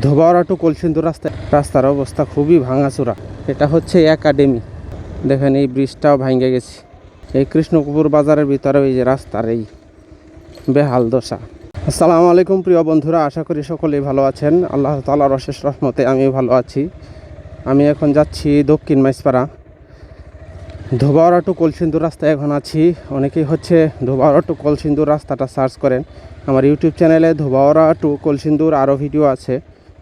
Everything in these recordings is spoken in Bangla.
ধোবাওড়া টু কলসিন্দুর রাস্তায় রাস্তার অবস্থা খুবই ভাঙাচোরা। এটা হচ্ছে একাডেমি। দেখেন এই ব্রিজটাও ভাঙে গেছে। এই কৃষ্ণপুর বাজারের ভিতরে এই যে রাস্তার এই বেহাল দশা। আসসালামু আলাইকুম প্রিয় বন্ধুরা, আশা করি সকলেই ভালো আছেন। আল্লাহ তালার অশেষ রহমতে আমি ভালো আছি। আমি এখন যাচ্ছি দক্ষিণ মাইসপাড়া। ধোবাওড়া টু কলসিন্দুর রাস্তায় এখন আছি। অনেকেই হচ্ছে ধোবাওড়া টু কলসিন্দুর রাস্তাটা সার্চ করেন। আমার ইউটিউব চ্যানেলে ধোবাওড়া টু কলসিন্দুর আরও ভিডিও আছে।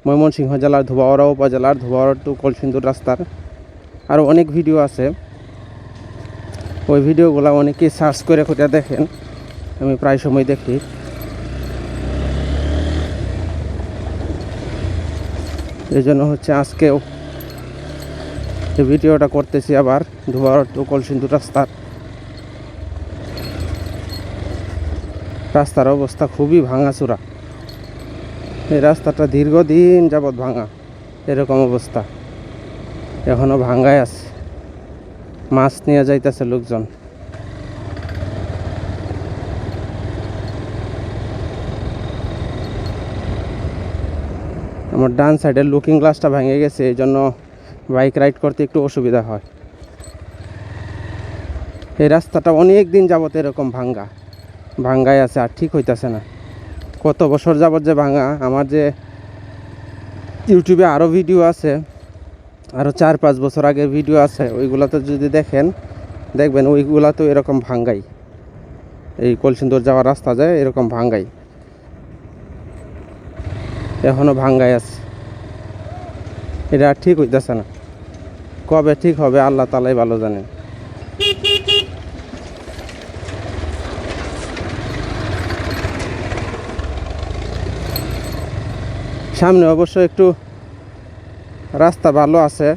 ময়মনসিংহ জেলার ধোবাওড়া উপজেলার ধোবাওড়া টু কলসিন্দুর রাস্তার আরও অনেক ভিডিও আছে। ওই ভিডিওগুলো অনেকেই সার্চ করে খুঁজে দেখেন। আমি প্রায় সময় দেখি। এই জন্য হচ্ছে আজকেও এই ভিডিওটা করতেছি আবার ধোয়ার টু কলসিন্দুর রাস্তার। রাস্তার অবস্থা খুবই ভাঙাচোরা। এই রাস্তাটা দীর্ঘদিন যাবৎ ভাঙা, এরকম অবস্থা। এখনও ভাঙ্গায় আছে। মাছ নিয়ে যাইতেছে লোকজন। আমার ডান সাইডের লুকিং গ্লাসটা ভেঙে গেছে এই জন্য বাইক রাইড করতে একটু অসুবিধা হয়। এই রাস্তাটা অনেক দিন যাবত এরকম ভাঙ্গা। ভাঙ্গায় আছে, আর ঠিক হইতাছে না। কত বছর যাবত যে ভাঙা, আমার যে ইউটিউবে আরও ভিডিও আছে আরও চার পাঁচ বছর আগের ভিডিও আছে, ওইগুলোতে যদি দেখেন, দেখবেন ওইগুলা তো এরকম ভাঙ্গাই। এই কলসিন্দুর যাওয়ার রাস্তা যায়, এরকম ভাঙ্গাই। এখনও ভাঙ্গাই আছে। এটা ঠিক হইতেছে না। কবে ঠিক হবে, আল্লাহ তালাই ভালো জানেন। সামনে অবশ্য একটু রাস্তা ভালো আছে।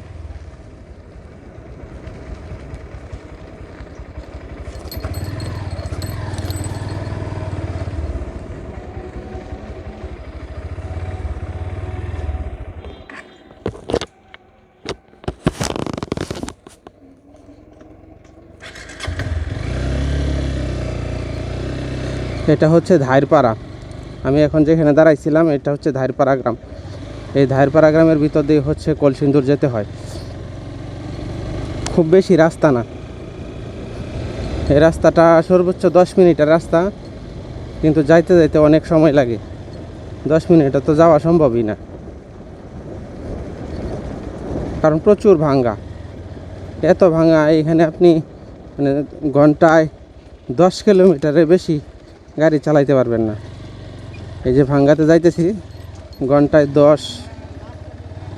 এটা হচ্ছে ধাইরপাড়া। আমি এখন যেখানে দাঁড়াইছিলাম, এটা হচ্ছে ধাইরপাড়া গ্রাম। এই ধাইরপাড়া গ্রামের ভিতর দিয়ে হচ্ছে কলসিন্দুর যেতে হয়। খুব বেশি রাস্তা না। এই রাস্তাটা সর্বোচ্চ দশ মিনিটের রাস্তা, কিন্তু যাইতে যাইতে অনেক সময় লাগে। দশ মিনিটে তো যাওয়া সম্ভবই না। কারণ প্রচুর ভাঙ্গা। এত ভাঙ্গা এখানে আপনি মানে ঘন্টায় দশ কিলোমিটারের বেশি গাড়ি চালাইতে পারবেন না। এই যে ভাঙ্গাতে যাইতেছি, ঘন্টায় দশ,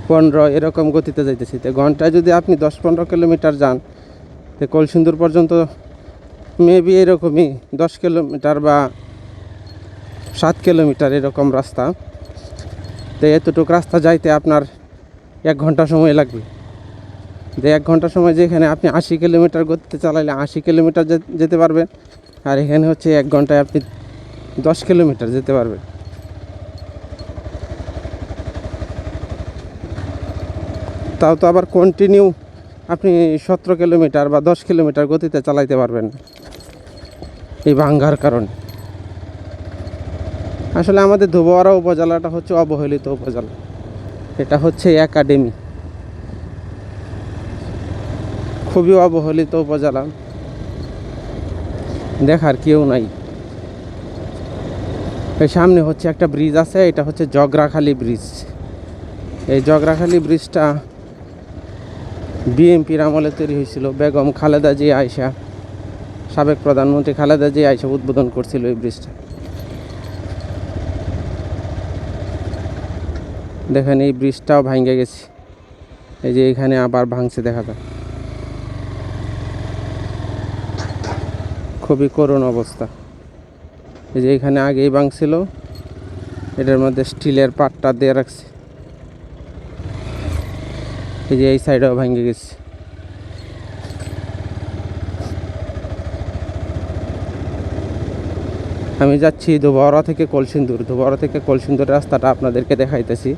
পনেরো, এরকম গতিতে যাইতেছি। তো ঘন্টায় যদি আপনি দশ, পনেরো কিলোমিটার যান, তো কলসিন্দুর পর্যন্ত মেবি এরকমই দশ কিলোমিটার বা সাত কিলোমিটার এরকম রাস্তা। তো এতটুকু রাস্তা যাইতে আপনার এক ঘণ্টা সময় লাগবে। যে এক ঘণ্টা সময় যেখানে আপনি আশি কিলোমিটার গতিতে চালাইলে আশি কিলোমিটার যেতে পারবেন। আর এখানে হচ্ছে এক ঘন্টায় আপনি দশ কিলোমিটার যেতে পারবেন। তাও তো আবার কন্টিনিউ আপনি সতেরো কিলোমিটার বা দশ কিলোমিটার গতিতে চালাইতে পারবেন। এই ভাঙ্গার কারণে। আসলে আমাদের ধুবড়া উপজেলাটা হচ্ছে অবহেলিত উপজেলা। এটা হচ্ছে একাডেমি খুবই অবহেলিত উপজেলা। দেখার কেউ নাই। এই সামনে হচ্ছে একটা ব্রিজ আছে, এটা হচ্ছে জগরাখালি ব্রিজ এই জগরাখালি ব্রিজটা বিএনপির আমলে তৈরি হয়েছিল বেগম খালেদা জি আয়সা সাবেক প্রধানমন্ত্রী খালেদা জি আয়সা উদ্বোধন করছিল এই ব্রিজটা। দেখেন, এই ব্রিজটাও ভাঙ্গে গেছে। এই যে এখানে আবার ভাঙছে, দেখা যায় খুবই করুণ অবস্থা। এই যে এখানে আগেই ভাঙছিল, এটার মধ্যে স্টিলের পাটটা দিয়ে রাখছে। এই যে এই সাইডেও ভেঙে গেছে। আমি যাচ্ছি ধোবাওড়া থেকে কলসিন্দুর। ধোবাওড়া থেকে কলসিন্দুর রাস্তাটা আপনাদেরকে দেখাইতেছি।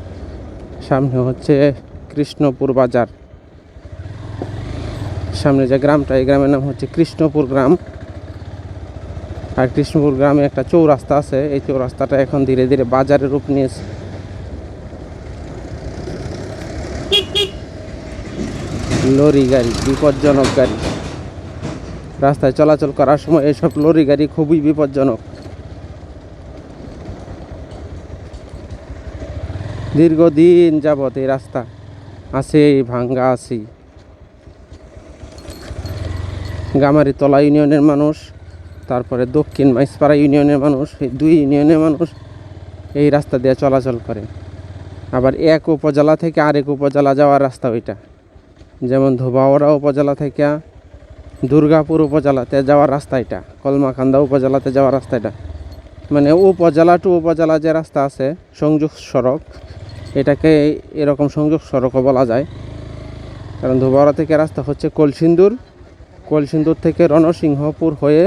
সামনে হচ্ছে কৃষ্ণপুর বাজার। সামনে যে গ্রামটা, এই গ্রামের নাম হচ্ছে কৃষ্ণপুর গ্রাম। আর কৃষ্ণপুর গ্রামে একটা চৌরাস্তা আছে। এই চৌরাস্তাটা এখন ধীরে ধীরে বাজারের রূপ নিয়েছে। লরি গাড়ি, বিপজ্জনক গাড়ি। রাস্তায় চলাচল করার সময় এসব লরি গাড়ি খুবই বিপজ্জনক। দীর্ঘদিন যাবত এই রাস্তা আছে ভাঙ্গা আছি গামারি তলা ইউনিয়নের মানুষ, তারপরে দক্ষিণ মাইসপাড়া ইউনিয়নের মানুষ, এই দুই ইউনিয়নের মানুষ এই রাস্তা দিয়ে চলাচল করে। আবার এক উপজেলা থেকে আরেক উপজেলা যাওয়ার রাস্তা ওইটা। যেমন ধোবাওড়া উপজেলা থেকে দুর্গাপুর উপজেলাতে যাওয়ার রাস্তা এটা, কলমাকান্দা উপজেলাতে যাওয়ার রাস্তা এটা। মানে উপজেলা টু উপজেলা যে রাস্তা আছে, সংযোগ সড়ক, এটাকে এরকম সংযোগ সড়কও বলা যায়। কারণ ধোবাওড়া থেকে রাস্তা হচ্ছে কলসিন্দুর কলসিন্দুর থেকে রণসিংহপুর হয়ে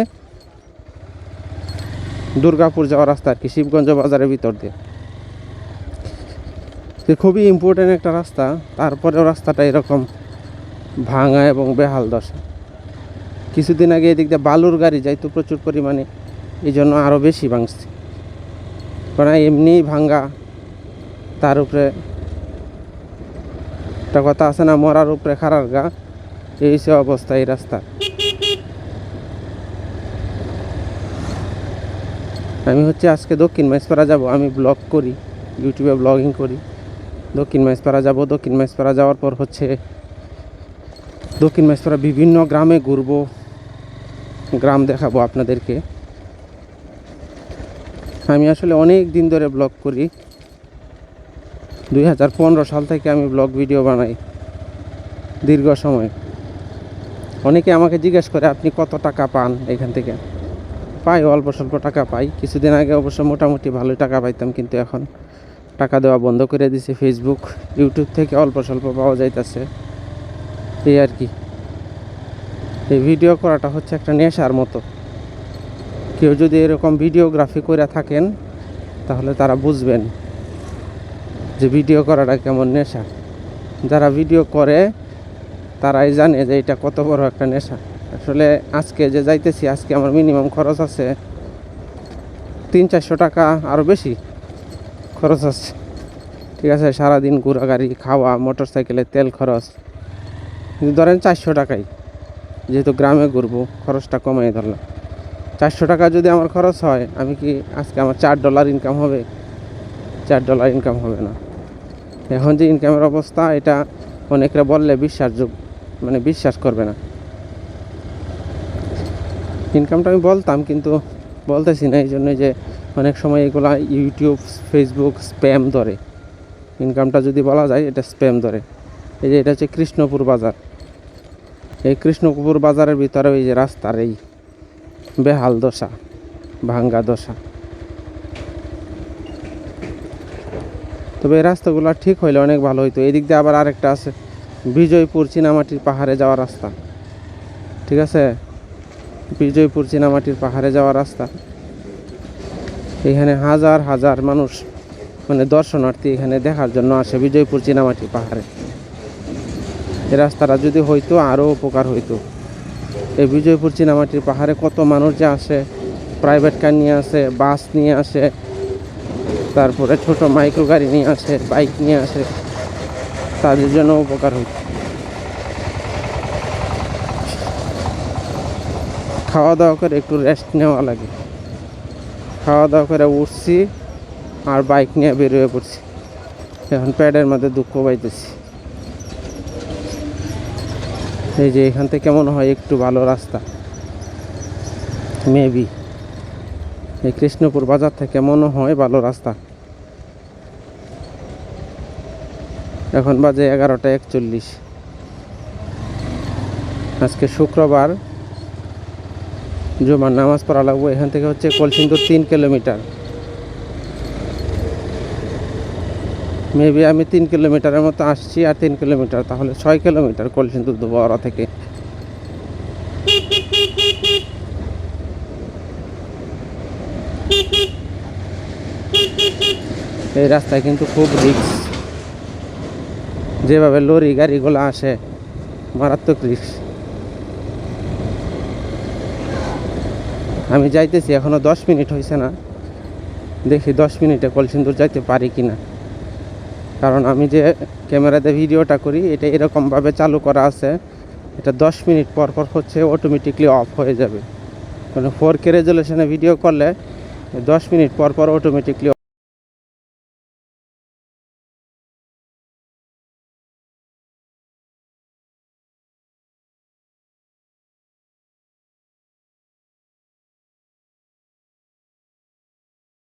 দুর্গাপুর যাওয়ার রাস্তা আর কি, শিবগঞ্জ বাজারের ভিতর দিয়ে। খুবই ইম্পর্টেন্ট একটা রাস্তা, তারপরেও রাস্তাটা এরকম ভাঙা এবং বেহাল দশা। কিছুদিন আগে এদিক দিয়ে বালুর গাড়ি যাইতো প্রচুর পরিমাণে এই জন্য আরও বেশি ভাঙছে। কারণ এমনি ভাঙ্গা তার উপরে একটা কথা আছে না, মরার উপরে খারার গা, এই সে অবস্থা, এই রাস্তা। আমি হচ্ছে আজকে দক্ষিণ মাইসপাড়া যাব, আমি ব্লগ করি, ইউটিউবে ব্লগিং করি। দক্ষিণ মাইসপাড়া যাব, দক্ষিণ মাইসপাড়া যাওয়ার পর হচ্ছে দক্ষিণ মাইসপাড়া বিভিন্ন গ্রামে ঘুরবো। গ্রাম দেখাবো আপনাদেরকে। আমি আসলে অনেক দিন ধরে ব্লগ করি। দুই হাজার পনেরো সাল থেকে আমি ব্লগ ভিডিও বানাই। দীর্ঘ সময়। অনেকে আমাকে জিজ্ঞেস করে, আপনি কত টাকা পান এখান থেকে? পাই, অল্প স্বল্প টাকা পাই। কিছুদিন আগে অবশ্য মোটামুটি ভালোই টাকা পাইতাম, কিন্তু এখন টাকা দেওয়া বন্ধ করে দিছে ফেসবুক ইউটিউব থেকে অল্প স্বল্প পাওয়া যাইতেছে। এই আর কি। এই ভিডিও করাটা হচ্ছে একটা নেশার মতো। কেউ যদি এরকম ভিডিওগ্রাফি করে থাকেন, তাহলে তারা বুঝবেন যে ভিডিও করাটা কেমন নেশা। যারা ভিডিও করে, তারাই জানে যে এটা কত বড় একটা নেশা। আসলে আজকে যে যাইতেছি, আজকে আমার মিনিমাম খরচ আছে তিন চারশো টাকা আরও বেশি খরচ আছে। ঠিক আছে, সারাদিন ঘোরা গাড়ি খাওয়া মোটর সাইকেলের তেল খরচ। ধরেন চারশো টাকাই। যেহেতু গ্রামে ঘুরবো, খরচটা কমাই ধরলাম। চারশো টাকা যদি আমার খরচ হয়, আমি কি আজকে আমার চার ডলার ইনকাম হবে? চার ডলার ইনকাম হবে না। এখন যে ইনকামের অবস্থা, এটা অনেকরা বললে বিশ্বাসযোগ্য মানে বিশ্বাস করবে না। ইনকামটা আমি বলতাম, কিন্তু বলতেছি না এই জন্য যে অনেক সময় এগুলা ইউটিউব ফেসবুক স্প্যাম ধরে। ইনকামটা যদি বলা যায়, এটা স্প্যাম ধরে। এই যে এটা হচ্ছে কৃষ্ণপুর বাজার। এই কৃষ্ণপুর বাজারের ভিতরে এই যে রাস্তার এই বেহাল দশা, ভাঙ্গা দশা। তবে এই রাস্তাগুলো ঠিক হইলে অনেক ভালো হইতো। এদিক দিয়ে আবার আরেকটা আছে, বিজয়পুর চিনামাটির পাহাড়ে যাওয়ার রাস্তা। ঠিক আছে? বিজয়পুর চিনামাটির পাহাড়ে যাওয়ার রাস্তা। এখানে হাজার হাজার মানুষ মানে দর্শনার্থী এখানে দেখার জন্য আসে বিজয়পুর চিনামাটির পাহাড়ে। এই রাস্তাটা যদি হইতো আরও উপকার হইতো। এই বিজয়পুর চীনামাটির পাহাড়ে কত মানুষ যে আসে প্রাইভেট কার নিয়ে আসে বাস নিয়ে আসে, তারপরে ছোট মাইক্রো গাড়ি নিয়ে আসে বাইক নিয়ে আসে, তাদের জন্য উপকার হইতো। খাওয়া দাওয়া করে একটু রেস্ট নেওয়া লাগে। খাওয়া দাওয়া করে উঠছি আর বাইক নিয়ে বেরোয় পড়ছি। এখন প্যাডের মধ্যে দুঃখ পাইতেছি। এই যে এখান থেকে মনে হয় একটু ভালো রাস্তা। মেবি এই কৃষ্ণপুর বাজার থেকে মনে হয় ভালো রাস্তা। এখন বাজে এগারোটা একচল্লিশ। আজকে শুক্রবার। জুমার নামাজ পড়া লাগবো। এখান থেকে হচ্ছে কলসিন্দুর তিন কিলোমিটার। মেবি আমি তিন কিলোমিটারের মতো আসছি আর তিন কিলোমিটার, তাহলে ছয় কিলোমিটার কলসিন্দুর দুবারা থেকে। এই রাস্তায় কিন্তু খুব রিক্স যেভাবে লরি, গাড়িগুলো আসে, মারাত্মক রিক্স আমি যাইতেছি, এখনও দশ মিনিট হয়েছে না। দেখি দশ মিনিটে কলসিন্দুর যাইতে পারি কি না কারণ আমি যে ক্যামেরাতে ভিডিওটা করি, এটা এরকমভাবে চালু করা আছে। এটা দশ মিনিট পর পর হচ্ছে অটোমেটিকলি অফ হয়ে যাবে। কারণ ফোর কে রেজলিউশনে ভিডিও করলে দশ মিনিট পর পর অটোমেটিকলি